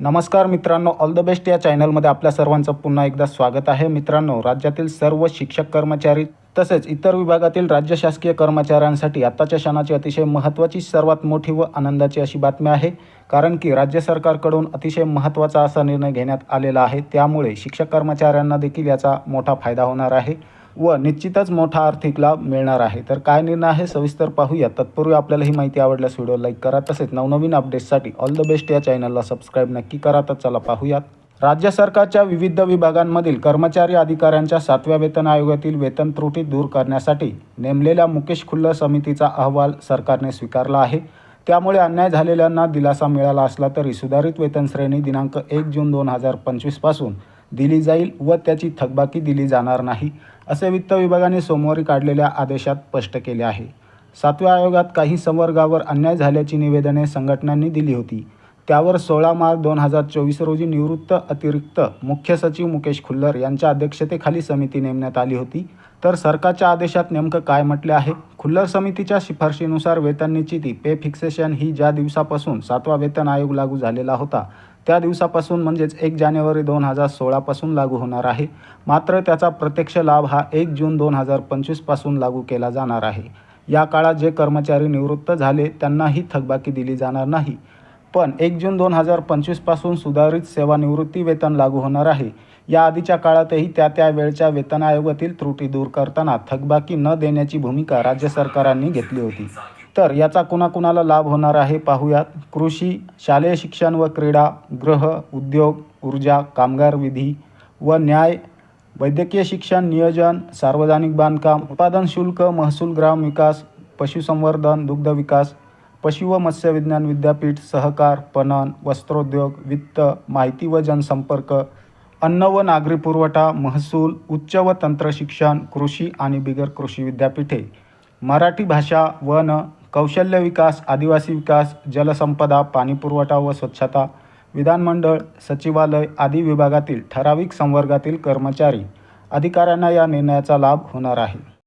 नमस्कार मित्रांनो all the best या चॅनलमध्ये आपल्या सर्वांचं पुन्हा एकदा स्वागत आहे. मित्रांनो राज्यातील सर्व शिक्षक कर्मचारी तसेच इतर विभागातील राज्य शासकीय कर्मचाऱ्यांसाठी आत्ताच्या क्षणाची अतिशय महत्त्वाची सर्वात मोठी व आनंदाची अशी बातमी आहे. कारण की राज्य सरकारकडून अतिशय महत्त्वाचा असा निर्णय घेण्यात आलेला आहे. त्यामुळे शिक्षक कर्मचाऱ्यांना देखील याचा मोठा फायदा होणार आहे. व निश्चितच मोठा आर्थिक लाभ मिळणार आहे. तर काय निर्णय आहे सविस्तर पाहूया. तत्पूर्वी आपल्याला ही माहिती आवडल्यास व्हिडिओ लाईक करा तसेच नवनवीन अपडेट्ससाठी ऑल द बेस्ट या चॅनलला सबस्क्राईब नक्की करा. तर चला पाहूयात. राज्य सरकारच्या विविध विभागांमधील कर्मचारी अधिकाऱ्यांच्या सातव्या वेतन आयोगातील वेतन त्रुटी दूर करण्यासाठी नेमलेल्या मुकेश खुल्ल समितीचा अहवाल सरकारने स्वीकारला आहे. त्यामुळे अन्याय झालेल्यांना दिलासा मिळाला असला तरी सुधारित वेतन श्रेणी दिनांक एक जून दोन हजार पंचवीसपासून दिली जाईल व त्याची थकबाकी दिली जाणार नाही असे वित्त विभागाने सोमवारी काढलेल्या आदेशात स्पष्ट केले आहे. सातव्या आयोगात काही संवर्गावर अन्याय झाल्याची निवेदने संघटनांनी दिली होती. त्यावर सोळा मार्च दोन हजार चोवीस रोजी निवृत्त अतिरिक्त मुख्य सचिव मुकेश खुल्लर यांच्या अध्यक्षतेखाली समिती नेमण्यात आली होती. तर सरकारच्या आदेशात नेमकं काय म्हटले आहे? खुल्लर समितीच्या शिफारशीनुसार वेतन निश्चिती पे फिक्सेशन ही ज्या दिवसापासून सातवा वेतन आयोग लागू झालेला होता त्या दिवसापासून म्हणजेच एक जानेवारी दोन हजार सोळापासून लागू होणार आहे. मात्र त्याचा प्रत्यक्ष लाभ हा एक जून दोन हजार पंचवीसपासून लागू केला जाणार आहे. या काळात जे कर्मचारी निवृत्त झाले त्यांनाही थकबाकी दिली जाणार नाही. पण एक जून दोन हजार पंचवीसपासून सुधारित सेवानिवृत्ती वेतन लागू होणार आहे. या आधीच्या काळातही त्या त्या वेळच्या वेतन आयोगातील त्रुटी दूर करताना थकबाकी न देण्याची भूमिका राज्य सरकारांनी घेतली होती. तर याचा कुणाकुणाला लाभ होणार आहे पाहूयात. कृषी शालेय शिक्षण व क्रीडा ग्रह उद्योग ऊर्जा कामगार विधी व न्याय वैद्यकीय शिक्षण नियोजन सार्वजनिक बांधकाम उत्पादन शुल्क महसूल ग्राम विकास पशुसंवर्धन दुग्ध विकास पशु व मत्स्य विज्ञान विद्यापीठ सहकार पणन वस्त्रोद्योग वित्त माहिती व जनसंपर्क अन्न व नागरी पुरवठा महसूल उच्च व तंत्र शिक्षण कृषी आणि बिगर कृषी विद्यापीठे. मराठी भाषा वन कौशल्य विकास आदिवासी विकास जलसंपदा पाणीपुरवठा व स्वच्छता विधानमंडळ सचिवालय आदी विभागातील ठराविक संवर्गातील कर्मचारी अधिकाऱ्यांना या निर्णयाचा लाभ होणार आहे.